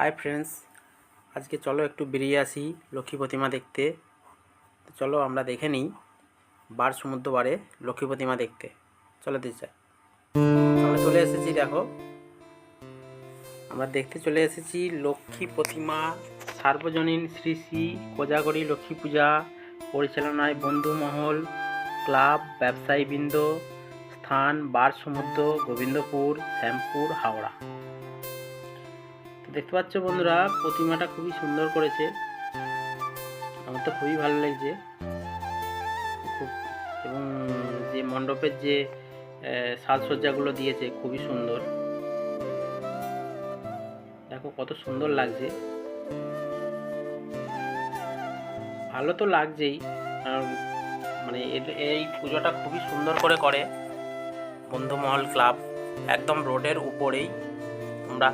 Hi friends আজকে চলো একটু বেরিয়ে আসি লক্ষ্মী প্রতিমা দেখতে। চলো আমরা দেখে নিই বার সমুদ্র বারে লক্ষ্মী প্রতিমা দেখতে। চলো দিশা আমরা চলে এসেছি দেখো। আমরা দেখতে চলে এসেছি লক্ষ্মী প্রতিমা, সার্বজনীন শ্রী শ্রী কোজাগরী লক্ষ্মী পূজা, পরিচালনায় বন্ধুমহল, ক্লাব, ব্যবসায়ীবৃন্দ, স্থান বার সমুদ্র, গোবিন্দপুর, শ্যামপুর, হাওড়া। দেখতে পাচ্ছ বন্ধুরা, প্রতিমাটা খুবই সুন্দর করেছে। আমার তো খুবই ভালো লাগছে। খুব, এবং যে মণ্ডপের যে সাজসজ্জাগুলো দিয়েছে, খুবই সুন্দর। দেখো কত সুন্দর লাগছে। ভালো তো লাগছেই মানে এই পুজোটা খুবই সুন্দর করে করে। বন্ধুমহল ক্লাব, একদম রোডের উপরেই। তোমরা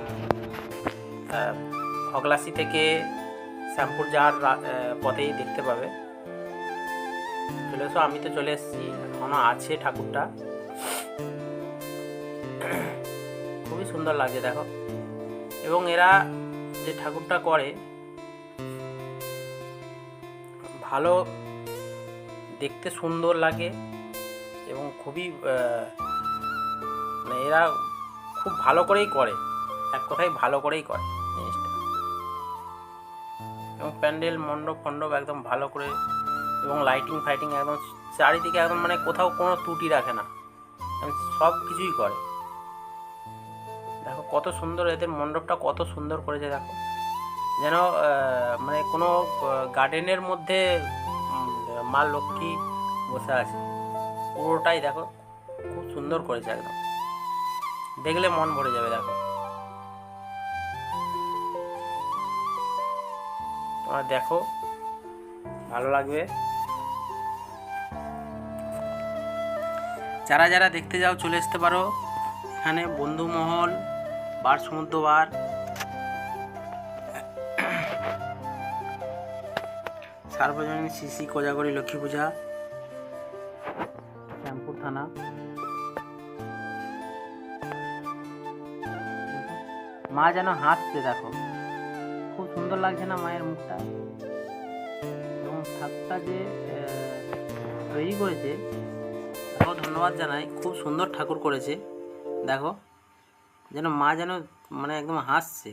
হগলাসি থেকে শ্যামপুর যাওয়ার পথেই দেখতে পাবে। চলে এসো আমি তো চলে এসেছি। এখনও আছে ঠাকুরটা। খুবই সুন্দর লাগছে, দেখো। এবং এরা যে ঠাকুরটা করে, ভালো দেখতে সুন্দর লাগে এবং খুবই মানে এরা খুব ভালো করেই করে। এক কথায় ভালো করেই করে। এবং প্যান্ডেল, মণ্ডপ, ফণ্ডপ একদম ভালো করে এবং লাইটিং ফাইটিং একদম চারিদিকে একদম মানে কোথাও কোনো ত্রুটি রাখে না। এবং সব কিছুই করে। দেখো কত সুন্দর এদের মণ্ডপটা কত সুন্দর করেছে, দেখো। যেন মানে কোনো গার্ডেনের মধ্যে মা লক্ষ্মী বসে আছে। পুরোটাই দেখো, খুব সুন্দর করেছে একদম। দেখলে মন ভরে যাবে, দেখো। তোমরা দেখো, ভালো লাগবে। যারা যারা দেখতে যাও, চলে আসতে পারো। এখানে বন্ধুমহল, বার সমুদ্র বার। সার্বজনীন সিসি কোজাগরী, লক্ষ্মী পূজা। শ্যামপুর থানা। মা যেন হাসছে, দেখো। খুব সুন্দর লাগছে না মায়ের মুখটা? এবং ঠাকুরটা যে তৈরি করেছে, তাকেও ধন্যবাদ জানাই। খুব সুন্দর ঠাকুর করেছে। দেখো, যেন মা যেন মানে একদম হাসছে।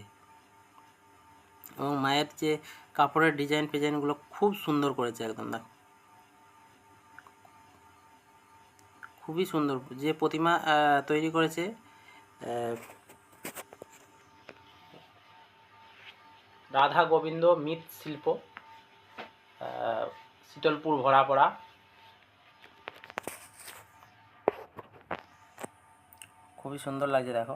এবং মায়ের যে কাপড়ের ডিজাইন ফিজাইনগুলো খুব সুন্দর করেছে একদম, দেখো। খুবই সুন্দর। যে প্রতিমা তৈরি করেছে রাধা গোবিন্দ মৃৎ শিল্প আহ, শীতলপুর ভরাপড়া খুবই সুন্দর লাগছে দেখো।